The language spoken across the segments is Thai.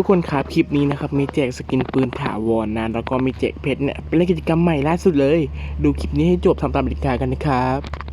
ทุกคนครับคลิปนี้นะครับมีแจกสกินปืนถาวรนะแล้วก็มีแจกเพชรเนี่ยเป็นเล่นกิจกรรมใหม่ล่าสุดเลย ดูคลิปนี้ให้จบทำตามกติกากันนะครับ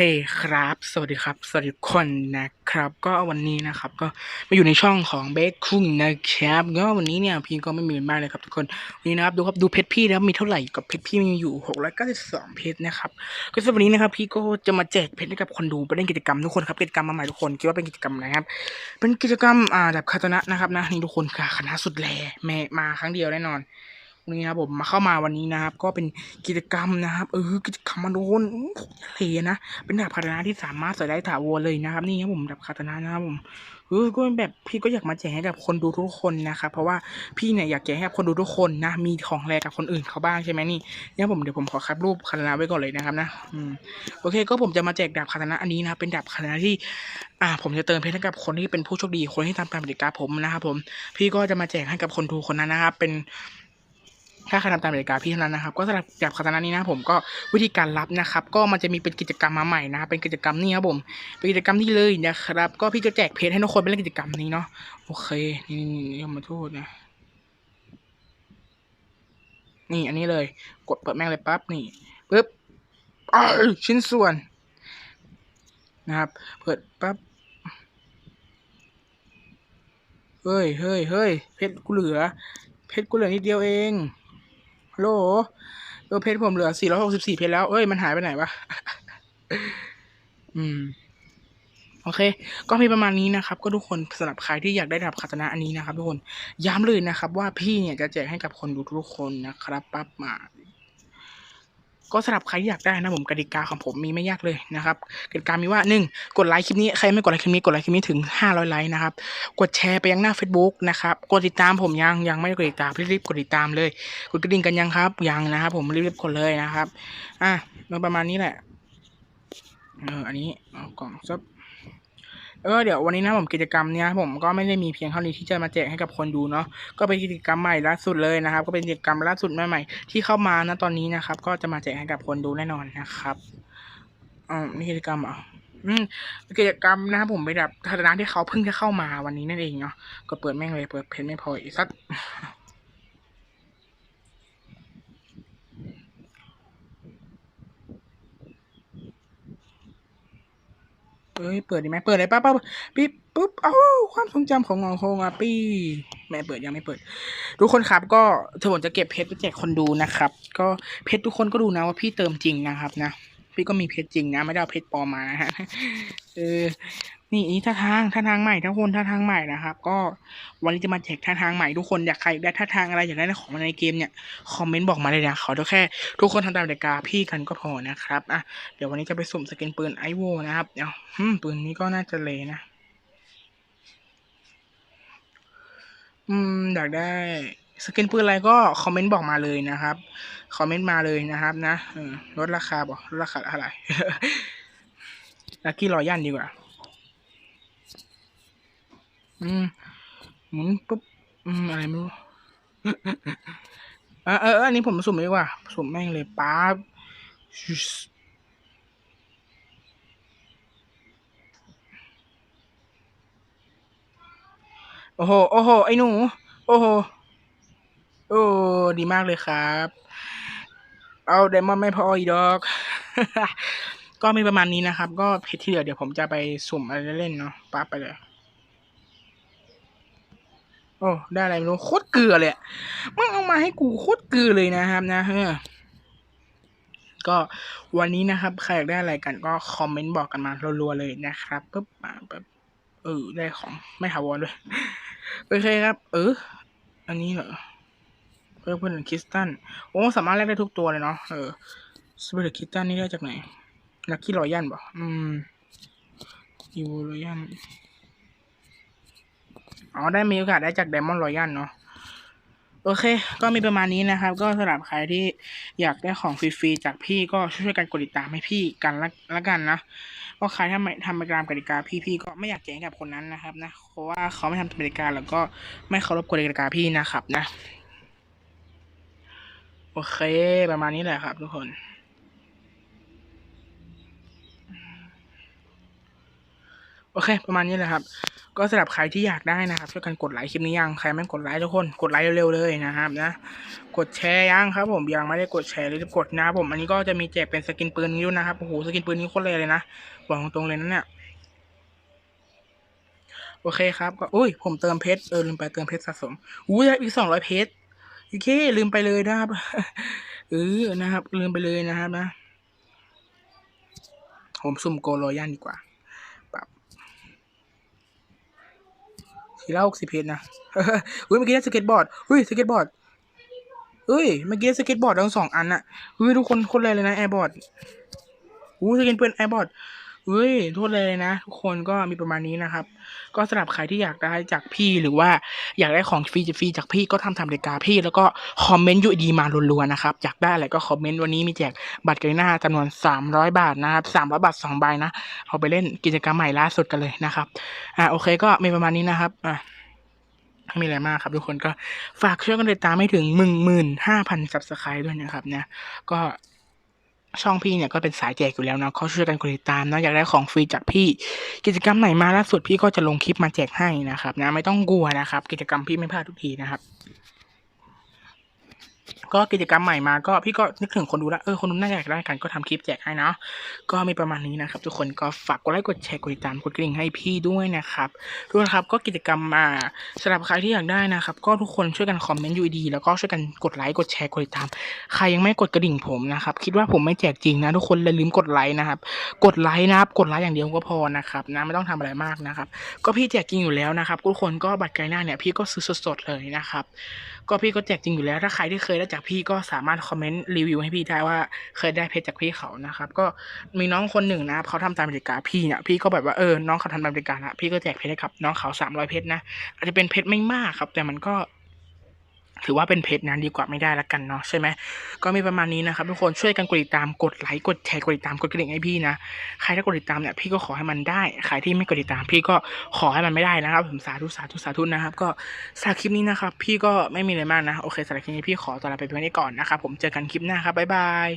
เคครับ สวัสดีครับ สวัสดีทุกคนนะครับ ก็วันนี้นะครับ ก็มาอยู่ในช่องของเบคคุงนะครับก็วันนี้เนี่ยพี่ก็ไม่มีมากเลยครับทุกคนวันนี้นะครับดูครับดูเพชรพี่นะครับมีเท่าไหร่กับเพชรพี่มีอยู่หกร้อยเก้าสิบสองเพชรนะครับก็สำหรับวันนี้นะครับ พี่ก็จะมาแจกเพชรให้กับคนดูไปเล่นกิจกรรมทุกคนครับกิจกรรมมาใหม่ทุกคนคิดว่าเป็นกิจกรรมอะไรครับ เป็นกิจกรรมอ่าแบบคาตนะนะครับนะนี่ทุกคนค่ะคณะสุดแลแม่มาครั้งเดียวแน่นอน นนี้นะครับผมมาเข้ามาวันนี้นะครับ ก็เป็นกิจกรรมนะครับ เออกิจกรรมมาโดนทะเลนะเป็นดาบคาตนะที่สามารถใส่ได้ถาวรเลยนะครับ นี่ครับผมดาบคาตนะนะครับผมเออก็เป็นแบบพี่ก็อยากมาแจกให้กับคนดูทุกคนนะครับเพราะว่าพี่เนี่ยอยากแจกให้กับคนดูทุกคนนะ มีของแลกกับคนอื่นเขาบ้างใช่ไหมนี่เนี่ยผมเดี๋ยวผมขอคัดรูปคาตนะไว้ก่อนเลยนะครับนะอืมโอเค ก็ผมจะมาแจกดาบคาตนะอันนี้นะครับเป็นดาบคาตนะที่ อ่า ผมจะเติมเพชรให้กับคนที่เป็นผู้โชคดีคนที่ทำตามกติกาผมนะครับผม พี่ก็จะมาแจกให้กับคนดูคนนั้นนะครับเป็น ถ้าใครทำตามกติกาพี่เท่านั้นนะครับ ก็สำหรับแบบคาตานนี้นะผมก็วิธีการรับนะครับ ก็มันจะมีเป็นกิจกรรมมาใหม่นะเป็นกิจกรรมนี้ครับผม เป็นกิจกรรมนี้เลยนะครับ ก็พี่จะแจกเพจให้ทุกคนไปเล่นกิจกรรมนี้เนาะ โอเค นี่นี่นี่มาโทษนะ นี่อันนี้เลย กดเปิดแม่งเลยปั๊บ นี่ปึ๊บอชิ้นส่วน นะครับ เปิดปั๊บเฮ้ยเฮ้ยเฮ้ยเพชรกูเหลือ เพชรกูเหลือนิดเดียวเอง โลเออเพชรผมเหลือ464เพชรแล้ว เอ้ย มันหายไปไหนวะ อืม โอเค ก็มีประมาณนี้นะครับ ก็ทุกคนสำหรับใครที่อยากได้ดาบคาตนะอันนี้นะครับ ทุกคน ย้ำเลยนะครับ ว่าพี่เนี่ยจะแจกให้กับคนดูทุกคนนะครับปั๊บมา ก็สำหรับใครอยากได้นะผมกติกาของผมมีไม่ยากเลยนะครับกติกามีว่าหนึ่งกดไลค์คลิปนี้ใครไม่กดไลค์คลิปนี้กดไลค์คลิปนี้ถึง 500ไลค์นะครับกดแชร์ไปยังหน้า Facebook นะครับกดติดตามผมยังยังไม่ได้กดติดตามรีบๆกดติดตามเลยกดกระดิ่งกันยังครับยังนะครับ ผมรีบๆกดเลยนะครับ อะมาประมาณนี้แหละเอออันนี้เอากล่องซับ เออเดี๋ยววันนี้นะผมกิจกรรมเนี้ยผมก็ไม่ได้มีเพียงเท่านี้ที่จะมาแจกให้กับคนดูเนาะก็เป็นกิจกรรมใหม่ล่าสุดเลยนะครับ ก็เป็นกิจกรรมล่าสุดใหม่ๆที่เข้ามานะตอนนี้นะครับ ก็จะมาแจกให้กับคนดูแน่นอนนะครับอ๋อนี่กิจกรรมเอะอืมกิจกรรมนะครับผมไปแบบทัศนะที่เขาเพิ่งจะเข้ามาวันนี้นั่นเองเนาะก็เปิดแม่งเลยเปิดเพจไม่พออีกสัก เอ้ยเปิดดีไหมเปิดเลยป้าป้าปิ๊บปุ๊บเอ้าความทรงจำของงองโฮงอะปี้แม่เปิดยังไม่เปิด ทุกคนครับ ก็ถ้าผมจะเก็บเพชรไปแจกคนดูนะครับ ก็เพชรทุกคนก็ดูนะว่าพี่เติมจริงนะครับนะ พี่ก็มีเพชรจริงนะ ไม่ได้เอาเพชรปลอมมานะฮะเออนี่อีท่าทางท่าทางใหม่ทุกคนท่าทางใหม่นะครับ ก็วันนี้จะมาแจกท่าทางใหม่ทุกคนอยากใครได้ท่าทางอะไรอยากได้ของในเกมเนี่ยคอมเมนต์บอกมาเลยนะขอแค่ ทุกคนทำตามกติกาพี่กันก็พอนะครับอะเดี๋ยววันนี้จะไปสุ่มสกินปืนไอโวนะครับเดี๋ยวปืนนี้ก็น่าจะเลยนะ อืมอยากได้ สกินปืนอะไรก็คอมเมนต์บอกมาเลยนะครับ คอมเมนต์มาเลยนะครับ นะลดราคาบอกลดราคาเท่าไหร่ลักกี้รอยันดีกว่า อืมหมุนปุ๊บอืมอะไรไม่รู้เออเอออันนี้ผมสุ่มดีกว่า สุ่มแม่งเลยป๊าบโอ้โห โอ้โห ไอ้หนู โอ้โห โอ้ ดีมากเลยครับ เอาไดมอนด์ไม่พออีดอก ก็มีประมาณนี้นะครับ ก็เพจที่เหลือเดี๋ยวผมจะไปสุ่มอะไรเล่นเนาะปั๊บไปเลยโอ้ได้อะไรไม่รู้โคตรเกลือเลยมึงเอามาให้กูโคตรเกลือเลยนะครับนะเออก็วันนี้นะครับ ใครอยากได้อะไรกันก็คอมเมนต์บอกกันมารัวๆเลยนะครับปุ๊บมาแบบเออได้ของไม่ถาวรด้วยโอเคครับ เออ อันนี้เหรอ พิ่มเพื่อนคริสตันโอ้สามารถแลกได้ทุกตัวเลยเนาะเออสเปรดคริสตันนี่ได้จากไหนลักกี้รอยันบ่อืมยูรอยันอ๋อได้มีโอกาสได้จากไดมอนรอยันเนาะโอเค ก็มีประมาณนี้นะครับ ก็สำหรับใครที่อยากได้ของฟรีๆจากพี่ก็ช่วยๆกันกดติดตามให้พี่กันละละกันนะก็ใครถ้าไม่ทำตามกติกาพี่พี่ก็ไม่อยากแจ้งกับคนนั้นนะครับนะเพราะว่าเขาไม่ทำตามกติกาแล้วก็ไม่เคารพกติกาพี่นะครับนะ โอเค ประมาณนี้แหละครับทุกคน โอเค ประมาณนี้แหละครับ ก็สำหรับใครที่อยากได้นะครับช่วยกันกดไลค์คลิปนี้ยังใครไม่กดไลค์ทุกคนกดไลค์เร็วๆเลยนะครับนะกดแชร์ยังครับ ผมยังไม่ได้กดแชร์เลยกดนะผมอันนี้ก็จะมีแจกเป็นสกินปืนนิ้วนะครับโอ้โหสกินปืนนี้โคตรเลยเลยนะบอกตรงๆเลยนะเนี่ยโอเคครับก็อุ้ยผมเติมเพชรเออลืมไปเติมเพชรสะสมอุ้ยอีกสองร้อยเพชร โอเคลืมไปเลยนะครับเออนะครับ ลืมไปเลยนะครับนะผมซุ่มโกโลย่านดีกว่าปรับทีละหกสิบเพชรนะเฮ้ยเมื่อกี้ได้สเก็ตบอร์ดเฮ้ยสเก็ตบอร์ดเฮ้ยเมื่อกี้สเก็ตบอร์ดทั้งสองอันอะเฮ้ยทุกคนคนเลยเลยนะแอร์บอร์ดอู้สเก็ตเปืนแอร์บอร์ด เฮ้ยโทษเลยนะ ทุกคนก็มีประมาณนี้นะครับ ก็สำหรับใครที่อยากได้จากพี่หรือว่าอยากได้ของฟรีจากฟรีจากพี่ก็ทำทำรายการพี่ แล้วก็คอมเมนต์ยูดีมารัวๆนะครับ อยากได้อะไรก็คอมเมนต์วันนี้มีแจกบัตรกลหน้าจำนวน 300 บาทนะครับ300บาท2ใบนะเอาไปเล่นกิจกรรมใหม่ล่าสุดกันเลยนะครับอ่าโอเคก็มีประมาณนี้นะครับอ่าไม่มีอะไรมากครับทุกคนก็ฝากช่วยกันติดตามให้ถึงหนึ่งหมื่นห้าพันซับสไครต์ด้วยนะครับเนี่ยก็ ช่องพี่เนี่ยก็เป็นสายแจกอยู่แล้วนะเขาช่วยกันกดติดตามนะอยากได้ของฟรีจากพี่ กิจกรรมไหนมาล่าสุดพี่ก็จะลงคลิปมาแจกให้นะครับนะไม่ต้องกลัวนะครับ กิจกรรมพี่ไม่พลาดทุกทีนะครับ ก็กิจกรรมใหม่มาก็พี่ก็นึกถึงคนดูแล้วเออคนดูน่าอยากได้กันก็ทำคลิปแจกให้เนาะก็มีประมาณนี้นะครับ ทุกคนก็ฝากกดไลค์กดแชร์กดติดตามกดกระดิ่งให้พี่ด้วยนะครับทุกคนครับก็กิจกรรมมาสำหรับใครที่อยากได้นะครับ ก็ทุกคนช่วยกันคอมเมนต์ยูดีแล้วก็ช่วยกันกดไลค์กดแชร์กดติดตาม ใครยังไม่กดกระดิ่งผมนะครับคิดว่าผมไม่แจกจริงนะ ทุกคนอย่าลืมกดไลค์นะครับกดไลค์นะครับกดไลค์อย่างเดียวก็พอนะครับนะไม่ต้องทำอะไรมากนะครับ ก็พี่แจกจริงอยู่แล้วนะครับทุกคนก็บัตรไกลหน้าเนี่ยพี่ก็ซื้อสดๆเลยนะครับ ก็พี่ก็แจกจริงอยู่แล้วถ้าใครที่เคยได้จากพี่ก็สามารถคอมเมนต์รีวิวให้พี่ได้ว่าเคยได้เพชรจากพี่เขานะครับ ก็มีน้องคนหนึ่งนะเขาทำตามกติกาพี่เนี่ยพี่ก็แบบว่าเออน้องเขาทำตามกติกาละพี่ก็แจกเพชรให้กับน้องเขาสามร้อยเพชรนะอาจจะเป็นเพชรไม่มากครับ แต่มันก็ ถือว่าเป็นเพจนั้นดีกว่าไม่ได้ละกันเนาะใช่ไหมก็มีประมาณนี้นะครับทุกคนช่วยกันกดติดตามกดไลค์กดแชร์กดติดตามกดกระดิ่งให้พี่นะใครถ้ากดติดตามเนี่ยพี่ก็ขอให้มันได้ใครที่ไม่กดติดตาม พี่ก็ขอให้มันไม่ได้นะครับผมสาธุสาธุสาธุนะครับ ก็สำหรับคลิปนี้นะครับ พี่ก็ไม่มีอะไรมากนะโอเคสำหรับคลิปนี้พี่ขอตัวลาไปเพียงนี้ก่อนนะครับผมเจอกันคลิปหน้าครับบ๊ายบาย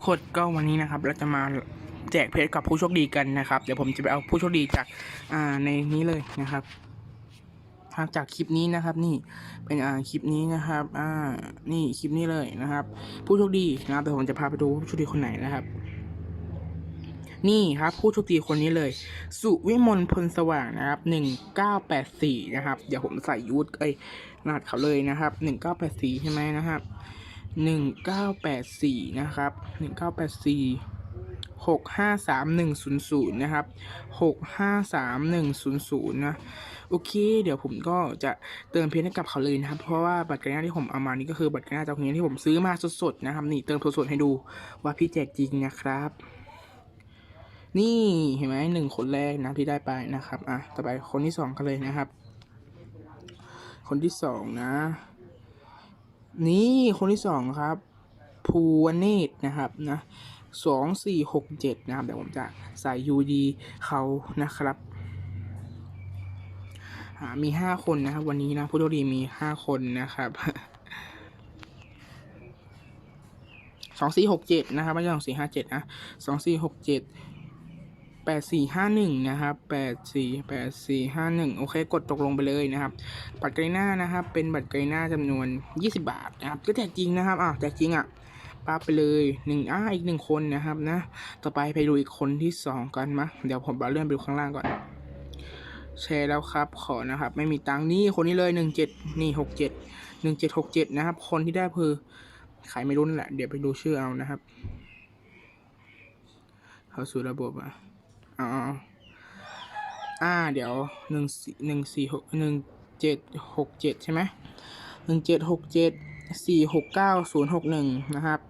โคดก็วันนี้นะครับเราจะมาแจกเพจกับผู้โชคดีกันนะครับ เดี๋ยวผมจะไปเอาผู้โชคดีจากในนี้เลยนะครับ ทางจากคลิปนี้นะครับ นี่เป็นอ่าคลิปนี้นะครับอ่านี่คลิปนี้เลยนะครับ ผู้โชคดีนะครับเดี๋ยวผมจะพาไปดูผู้โชคดีคนไหนนะครับ นี่ครับผู้โชคดีคนนี้เลย สุวิมลพลสว่างนะครับหนึ่งเก้าแปดสี่นะครับเดี๋ยวผมใส่ยูทเอ้ยรหัสเขาเลยนะครับหนึ่งเก้าแปดสี่ใช่ไหมนะครับหนึ่งเก้าแปดสี่นะครับหนึ่งเก้าแปดสี่ หกห้าสามหนึ่งศูนย์ศูนย์นะครับหกห้าสามหนึ่งศูนย์ศูนย์นะ โอเค เดี๋ยวผมก็จะเติมเพชรให้กับเขาเลยนะครับ เพราะว่าบัตรกระยาที่ผมเอามานี่ก็คือบัตรกระยาจากนี้ที่ผมซื้อมาสดๆนะครับ นี่เติมสดๆให้ดูว่าพี่แจกจริงนะครับ นี่เห็นไหมหนึ่งคนแรกนะที่ได้ไปนะครับ อะ ต่อไปคนที่สองกันเลยนะครับ คนที่สองนะ นี่คนที่สองครับ ภูวเนตรนะครับนะ สองสี่หกเจ็ดนะครับเดี๋ยวผมจะใส่ยูดีเขานะครับมีห้าคนนะครับ วันนี้นะผู้โชคดีมีห้าคนนะครับสองสี่หกเจ็ดนะครับไม่ใช่สองสี่ห้าเจ็ดนะสองสี่หกเจ็ดแปดสี่ห้าหนึ่งนะครับแปดสี่แปดสี่ห้าหนึ่งโอเค กดตกลงไปเลยนะครับ บัตรไกลหน้านะครับ เป็นบัตรไกลหน้าจำนวนยี่สิบาทนะครับ ก็แจกจริงนะครับอ้าวแจกจริงอะ ป้าไปเลยหนึ่งอ่าอีกหนึ่งคนนะครับนะ ต่อไปไปดูอีกคนที่สองกันมะเดี๋ยวผมเอาเลื่อนไปดูข้างล่างก่อน แชร์แล้วครับ ขอนะครับ ไม่มีตังค์นี่คนนี้เลยหนึ่งเจ็ดนี่หกเจ็ดหนึ่งเจ็ดหกเจ็ดนะครับ คนที่ได้คือใครไม่รู้นั่นแหละ เดี๋ยวไปดูชื่อเอานะครับ เข้าสู่ระบบอะอ๋ออ่า เดี๋ยวหนึ่งสี่หนึ่งสี่หกหนึ่งเจ็ดหกเจ็ดใช่ไหมหนึ่งเจ็ดหกเจ็ดสี่หกเก้าศูนย์หกหนึ่งนะครับ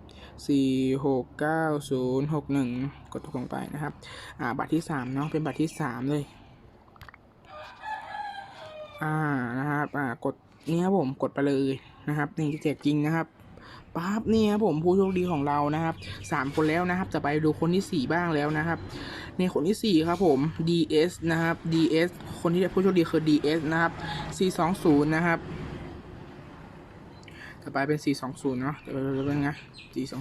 สี่หกเก้าศูนย์หกหนึ่งกดตกลงไปนะครับอ่าบัตรที่สามเนาะเป็นบัตรที่สามเลยอ่านะครับอ่ากดนี่ครับผมกดไปเลยนะครับนี่จะแจกจริงนะครับปั๊บนี่ครับผมผู้โชคดีของเรานะครับสามคนแล้วนะครับจะไปดูคนที่สี่บ้างแล้วนะครับ ในคนที่สี่ครับผม DS นะครับ DS คนที่ได้ผู้โชคดีคือ DS นะครับ 420 นะครับ ต่อไปเป็นสี่สองศูนย์เนาะเดี๋ยวเราเป็นไงสี่ส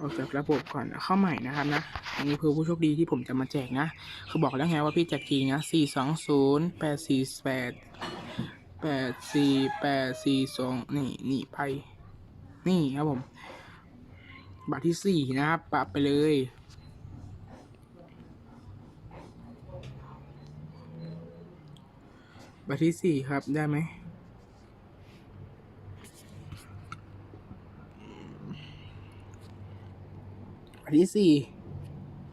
ออกจากระบบก่อนเข้าใหม่นะครับนะ อันนี้คือผู้โชคดีที่ผมจะมาแจกนะคือบอกแล้วไงว่าพี่แจกทีนะสี่สองศูนย์แปดสี่แปดแปดสี่แปดสี่สองนี่นี่ไปนี่ครับผมบัตรที่สี่นะครับปรับไปเลยบัตรที่สี่ครับได้ไหม ตรที่สี่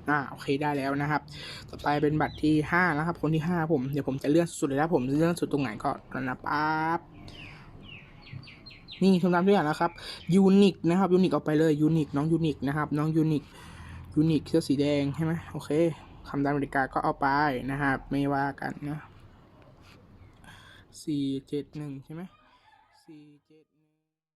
อ่าโอเคได้แล้วนะครับ ต่อไปเป็นบัตรที่ห้าแล้วครับ คนที่ห้าผมเดี๋ยวผมจะเลื่อนสุดเลยนะผมเลื่อนสุดตรงไหนก่อนนะปั๊บนี่ทำตามทุกอย่างแล้วครับยูนิคนะครับยูนิคเอาไปเลยยูนิคน้องยูนิคนะครับ น้องยูนิคยูนิคเสื้อสีแดงใช่ไหมโอเคคำตามนาฬิกาก็เอาไปนะครับ ไม่ว่ากันนะสี่เจ็ดหนึ่งใช่ไหมสี่